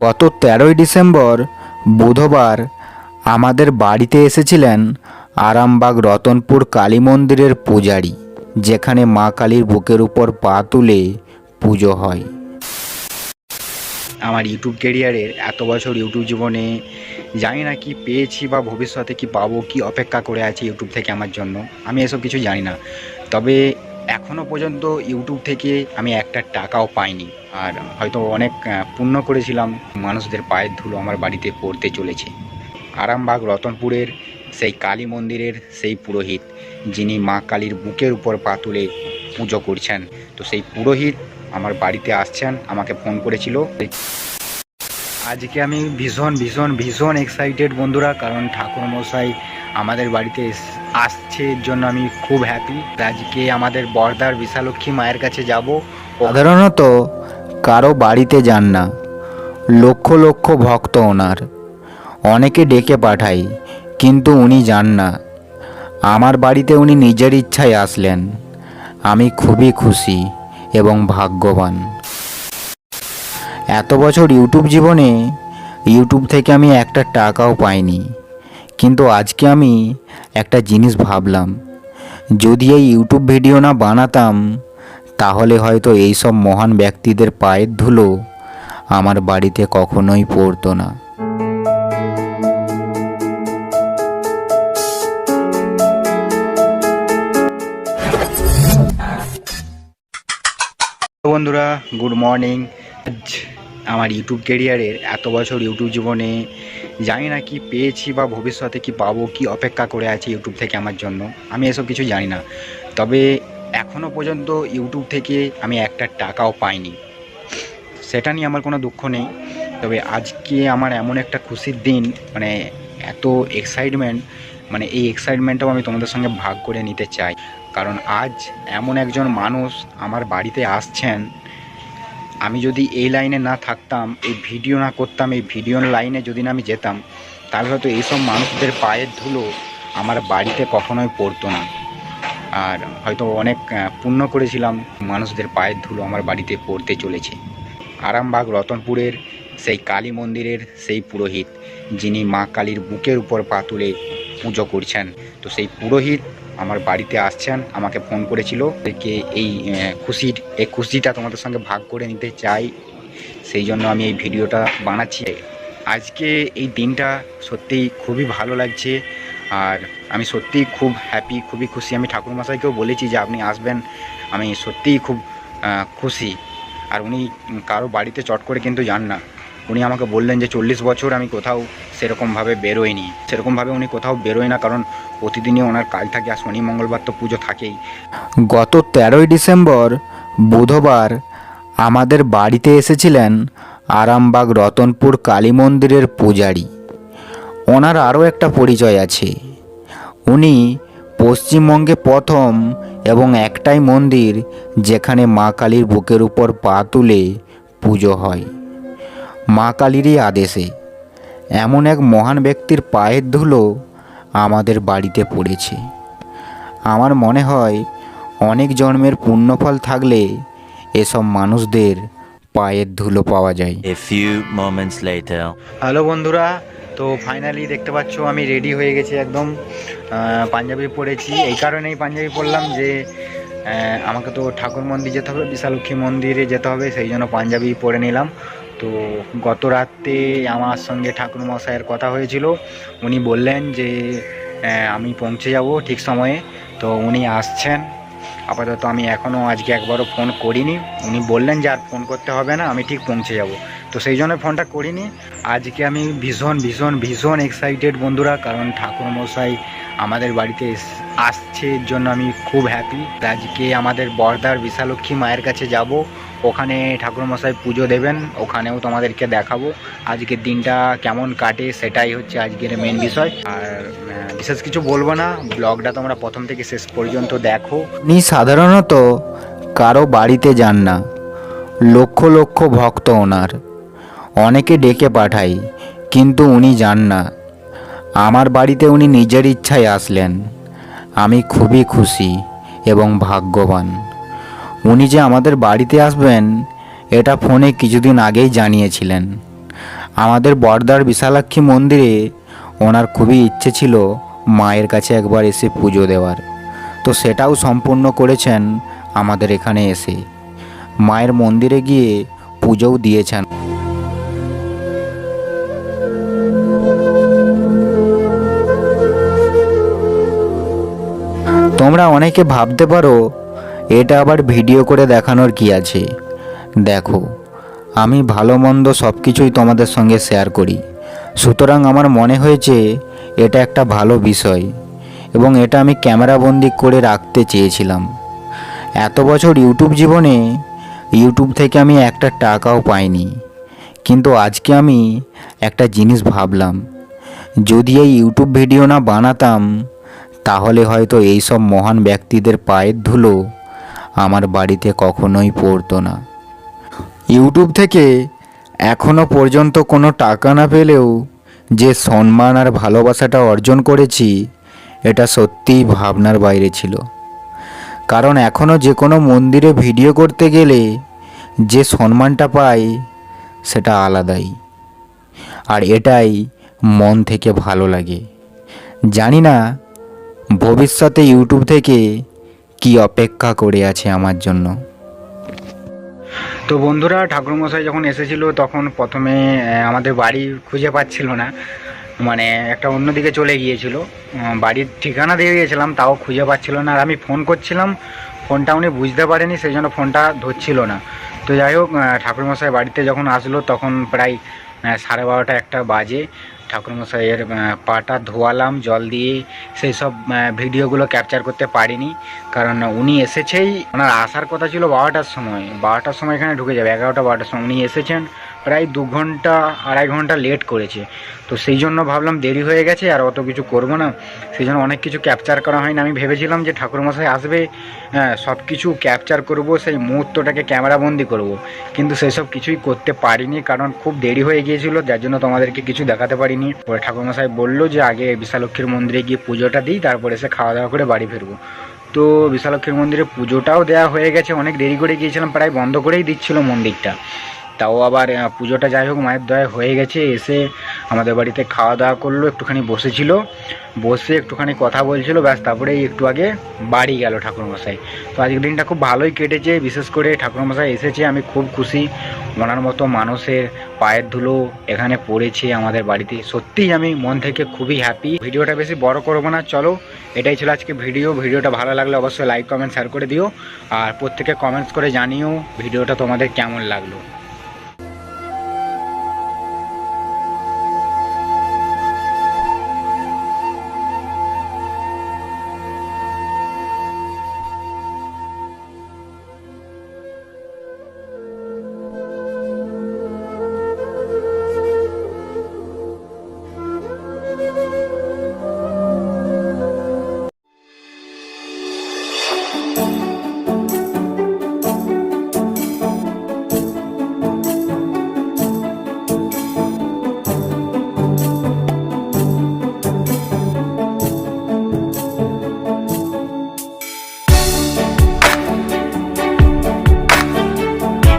গত তেরোই ডিসেম্বর, বুধবার, আমাদের বাড়িতে এসেছিলেন আরামবাগ রতনপুর কালী মন্দিরের পূজারী, যেখানে মা কালীর বুকের উপর পা তুলে পুজো হয়। আমার ইউটিউব ক্যারিয়ারের এত বছর ইউটিউব জীবনে জানি না কি পেয়েছি বা ভবিষ্যতে কি পাবো, কি অপেক্ষা করে আছে ইউটিউব থেকে আমার জন্য। আমি এসব কিছু জানি না। তবে এখনও পর্যন্ত ইউটিউব থেকে আমি একটা টাকাও পাইনি। আর হয়তো অনেক পুণ্য করেছিলাম। মানুষদের পায়ের ধুলো আমার বাড়িতে পড়তে চলেছে। আরামবাগ, রতনপুরের সেই কালী মন্দিরের সেই পুরোহিত, যিনি মা কালীর বুকের উপর পা তুলে পুজো করছেন, তো সেই পুরোহিত আমার বাড়িতে আসছেন, আমাকে ফোন করেছিল। আজকে আমি ভীষণ ভীষণ ভীষণ এক্সাইটেড বন্ধুরা, কারণ ঠাকুর মশাই আমাদের বাড়িতে আসছে এর জন্য আমি খুব হ্যাপি আজকে আমাদের বর্দার বিশালক্ষী মায়ের কাছে যাব। সাধারণত কারও বাড়িতে যান না। লক্ষ লক্ষ ভক্ত ওনার। অনেকে ডেকে পাঠাই, কিন্তু উনি যান না। আমার বাড়িতে উনি নিজের ইচ্ছায় আসলেন। আমি খুবই খুশি এবং ভাগ্যবান। এত বছর ইউটিউব জীবনে ইউটিউব থেকে আমি একটা টাকাও পাইনি। কিন্তু আজকে আমি একটা জিনিস ভাবলাম। যদি এই ইউটিউব ভিডিও না বানাতাম, তাহলে হয়তো এই সব মহান ব্যক্তিদের পায়ের ধুলো আমার বাড়িতে কখনোই পড়তো না। বন্ধুরা গুড মর্নিং আজ আমার ইউটিউব ক্যারিয়ারের এত বছর ইউটিউব জীবনে জানি না কি পেয়েছি বা ভবিষ্যতে কি পাবো, কি অপেক্ষা করে আছে ইউটিউব থেকে আমার জন্য, আমি এসব কিছু জানি না। তবে এখনও পর্যন্ত ইউটিউব থেকে আমি একটা টাকাও পাইনি। সেটা নিয়ে আমার কোনো দুঃখ নেই। তবে আজকে আমার এমন একটা খুশির দিন মানে এত এক্সাইটমেন্ট মানে এই এক্সাইটমেন্টটাও আমি তোমাদের সঙ্গে ভাগ করে নিতে চাই। কারণ আজ এমন একজন মানুষ আমার বাড়িতে আসছেন আমি যদি এই লাইনে না থাকতাম, এই ভিডিও না করতাম, এই ভিডিওর লাইনে যদি না আমি যেতাম, তাহলে হয়তো এইসব মানুষদের পায়ের ধুলো আমার বাড়িতে কখনোই পড়তো না। আর হয়তো অনেক পুণ্য করেছিলাম, মানুষদের পায়ের ধুলো আমার বাড়িতে পড়তে চলেছে। আরামবাগ, রতনপুরের সেই কালী মন্দিরের সেই পুরোহিত, যিনি মা কালীর বুকের উপর পা তুলে পুজো করছেন, তো সেই পুরোহিত আমার বাড়িতে আসছেন, আমাকে ফোন করেছিল যে এই খুশির, এই খুশিটা তোমাদের সঙ্গে ভাগ করে নিতে চাই। সেই জন্য আমি এই ভিডিওটা বানাচ্ছি। আজকে এই দিনটা সত্যিই খুবই ভালো লাগছে। আর আমি সত্যিই খুব হ্যাপি খুবই খুশি। আমি ঠাকুরমশাইকেও বলেছি যে আপনি আসবেন। আমি সত্যিই খুব খুশি। আর উনি কারও বাড়িতে চট করে কিন্তু যান না। উনি আমাকে বললেন যে চল্লিশ বছর আমি কোথাও সেরকমভাবে বেরোয়নি। সেরকমভাবে উনি কোথাও বেরোয় না, কারণ প্রতিদিনই ওনার কাজ থাকে আর শনি, মঙ্গলবার তো পুজো থাকেই। গত তেরোই ডিসেম্বর, বুধবার আমাদের বাড়িতে এসেছিলেন আরামবাগ রতনপুর কালী মন্দিরের পূজারী। ওনার আরও একটা পরিচয় আছে। উনি পশ্চিমবঙ্গে প্রথম এবং একটাই মন্দির যেখানে মা কালীর বুকের উপর পা তুলে পুজো হয়। মা কালীরই আদেশে। এমন এক মহান ব্যক্তির পায়ের ধুলো আমাদের বাড়িতে পড়েছে। আমার মনে হয় অনেক জন্মের পুণ্যফল থাকলে এসব মানুষদের পায়ের ধুলো পাওয়া যায়. হ্যালো বন্ধুরা তো ফাইনালি দেখতে পাচ্ছ আমি রেডি হয়ে গেছি একদম পাঞ্জাবি পরেছি। এই কারণেই পাঞ্জাবি পরলাম যে আমাকে তো ঠাকুর মন্দির যেতে হবে বিশালক্ষী মন্দিরে যেতে হবে সেই জন্য পাঞ্জাবি পরে নিলাম। তো গত রাতে আমার সঙ্গে ঠাকুর মশাইয়ের কথা হয়েছিল। উনি বললেন যে আমি পৌঁছে যাব ঠিক সময়ে। তো উনি আসছেন। আপাতত আমি এখনও আজকে একবারও ফোন করিনি। উনি বললেন যে, আর ফোন করতে হবে না, আমি ঠিক পৌঁছে যাব। তো সেই জন্য ফোনটা করিনি। আজকে আমি ভীষণ ভীষণ ভীষণ এক্সাইটেড বন্ধুরা, কারণ ঠাকুর মশাই আমাদের বাড়িতে আসছে জন্য আমি খুব হ্যাপি আজকে আমাদের বর্দার বিশালক্ষী মায়ের কাছে যাব। ওখানে ঠাকুর মশাই পুজো দেবেন, ওখানেও তোমাদেরকে দেখাবো আজকের দিনটা কেমন কাটে, সেটাই হচ্ছে আজকের মেন বিষয়। আর বিশেষ কিছু বলব না, ব্লগটা তোমরা প্রথম থেকে শেষ পর্যন্ত দেখো। উনি সাধারণত কারও বাড়িতে যান না, লক্ষ লক্ষ ভক্ত ওনার। অনেকে ডেকে পাঠাই, কিন্তু উনি যান না। আমার বাড়িতে উনি নিজের ইচ্ছায় আসলেন। আমি খুবই খুশি এবং ভাগ্যবান। উনি যে আমাদের বাড়িতে আসবেন, এটা ফোনে কিছুদিন আগেই জানিয়েছিলেন। আমাদের বর্দার বিশালাক্ষী মন্দিরে ওনার খুবই ইচ্ছে ছিল মায়ের কাছে একবার এসে পুজো দেওয়ার। তো সেটাও সম্পূর্ণ করেছেন আমাদের এখানে এসে। মায়ের মন্দিরে গিয়ে পুজোও দিয়েছেন। তোমরা অনেকে ভাবতে পারো এটা আবার ভিডিও করে দেখানোর কি আছে? দেখো, আমি ভালো মন্দ সব কিছুই তোমাদের সঙ্গে শেয়ার করি। সুতরাং আমার মনে হয়েছে এটা একটা ভালো বিষয় এবং এটা আমি ক্যামেরাবন্দি করে রাখতে চেয়েছিলাম। এত বছর ইউটিউব জীবনে ইউটিউব থেকে আমি একটা টাকাও পাইনি। কিন্তু আজকে আমি একটা জিনিস ভাবলাম, যদি এই ইউটিউব ভিডিও না বানাতাম, তাহলে হয়তো এই সব মহান ব্যক্তিদের পায়ের ধুলো আমার বাড়িতে কখনোই পড়তো না। ইউটিউব থেকে এখনও পর্যন্ত কোনো টাকা না পেলেও যে সম্মান আর ভালোবাসাটা অর্জন করেছি, এটা সত্যিই ভাবনার বাইরে ছিল। কারণ এখনও যে কোনো মন্দিরে ভিডিও করতে গেলে যে সম্মানটা পাই, সেটা আলাদাই। আর এটাই মন থেকে ভালো লাগে। জানি না, ভবিষ্যতে ইউটিউব থেকে কি অপেক্ষা করে আছে আমার জন্য? তো বন্ধুরা, ঠাকুরমশাই যখন এসেছিল তখন প্রথমে আমাদের বাড়ি খুঁজে পাচ্ছিল না। মানে একটা অন্যদিকে চলে গিয়েছিল। বাড়ির ঠিকানা দিয়ে গিয়েছিলাম, তাও খুঁজে পাচ্ছিল না। আর আমি ফোন করছিলাম, ফোনটা উনি বুঝতে পারেনি, সেই জন্য ফোনটা ধরছিল না। তো যাই হোক ঠাকুরমশাই বাড়িতে যখন আসলো, তখন প্রায় সাড়ে বারোটা একটা বাজে। ঠাকুরমশাইয়ের মশাইয়ের পাটা ধোয়ালাম, জল দিয়ে সেই সব ভিডিওগুলো ক্যাপচার করতে পারিনি। কারণ উনি এসেছেই, ওনার আসার কথা ছিল বারোটার সময়। বারোটার সময় এখানে ঢুকে যাবে, এগারোটা, বারোটার সময়। উনি এসেছেন প্রায় দু ঘণ্টা, আড়াই ঘণ্টা লেট করেছে। তো সেই জন্য ভাবলাম দেরি হয়ে গেছে আর অত কিছু করব না। সেই জন্য অনেক কিছু ক্যাপচার করা হয়নি। আমি ভেবেছিলাম যে ঠাকুরমশাই আসবে হ্যাঁ সব কিছু ক্যাপচার করব, সেই মুহূর্তটাকে ক্যামেরাবন্দি করব। কিন্তু সেসব কিছুই করতে পারিনি কারণ খুব দেরি হয়ে গিয়েছিল, যার জন্য তোমাদেরকে কিছু দেখাতে পারিনি। পরে ঠাকুরমশাই বলল যে আগে বিশালক্ষীর মন্দিরে গিয়ে পুজোটা দিই, তারপরে এসে খাওয়া দাওয়া করে বাড়ি ফিরবো। তো বিশালক্ষীর মন্দিরে পুজোটাও দেওয়া হয়ে গেছে। অনেক দেরি করে গিয়েছিলাম, প্রায় বন্ধ করেই দিচ্ছিল মন্দিরটা। তাও আবার পুজোটা যাই হোক, মায়ের দয়া হয়ে গেছে, এসে আমাদের বাড়িতে খাওয়া দাওয়া করল, একটুখানি বসেছিল, বসে একটুখানি কথা বলছিল, ব্যাস, তারপরেই একটু আগে বাড়ি গেল ঠাকুরমশাই। তো আজকের দিনটা খুব ভালোই কেটেছে, বিশেষ করে ঠাকুরমশাই এসেছে, আমি খুব খুশি, ওনার মতো মানুষের পায়ের ধুলো এখানে পড়েছে আমাদের বাড়িতে। সত্যিই আমি মন থেকে খুবই হ্যাপি ভিডিওটা বেশি বড় করব না, চলো, এটাই ছিল আজকে ভিডিও। ভিডিওটা ভালো লাগলে অবশ্যই লাইক কমেন্ট শেয়ার করে দিও। আর প্রত্যেকে কমেন্টস করে জানিও ভিডিওটা তোমাদের কেমন লাগল।